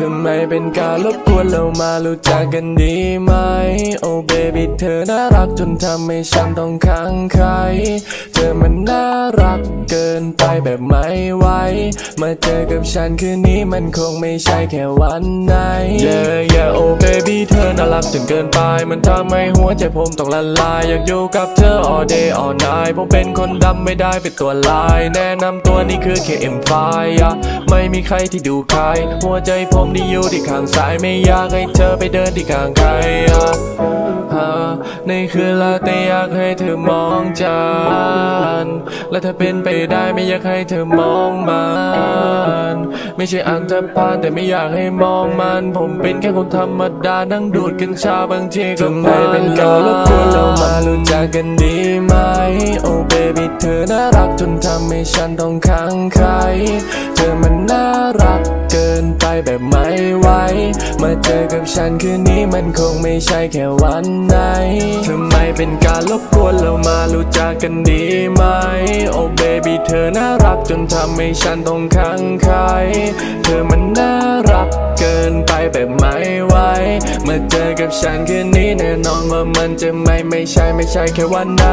ทำไมเป็นการรบกวนเรามารู้จักกันดีไหม โอ้เบบี้เธอน่ารักจนทำให้ฉันต้องค้างใคร เธอมันน่ารักเกินไปแบบไม่ไหว มาเจอกับฉันคืนนี้มันคงไม่ใช่แค่วันไหน Yeah yeah โอ้เบบี้เธอน่ารักจนเกินไป มันทำให้หัวใจผมต้องละลาย อยากอยู่กับเธอ all day all night ผมเป็นคนดำไม่ได้เป็นตัวลาย แนะนำตัวนี่คือ KM5 อะ ไม่มีใครที่ดูใคร หัวใจผมนี่อยู่ที่ข้างซ้าย ไม่อยากให้เธอไปเดินที่ข้างใครฮะในคืนละแต่อยากให้เธอมองจันและถ้าเป็นไปได้ไม่อยากให้เธอมองมา ไม่ใช่อันธพาลแต่ไม่อยากให้มองมัน ผมเป็นแค่คนธรรมดานั่งดูดกัญชาบางทีก็ไม่เป็นการรบกวนเรามารู้จักกันดีไหม โอ้เบบี้เธอน่ารักจนทำให้ฉันต้องค้างใคร เธอมันน่ารักเกินไปแบบไม่ไหวมาเจอกับฉันคืนนี้มันคงไม่ใช่แค่วันไหนทำไมเป็นการรบกวนเรามารู้จักกันดีไหม เธอน่ารักจนทำให้ฉันต้องขังใครเธอมันน่ารักเกินไปแบบไม่ไหวเมื่อเจอกับฉันคืนนี้แน่นอนว่ามันจะไม่ไม่ใช่ไม่ใช่แค่วันไหน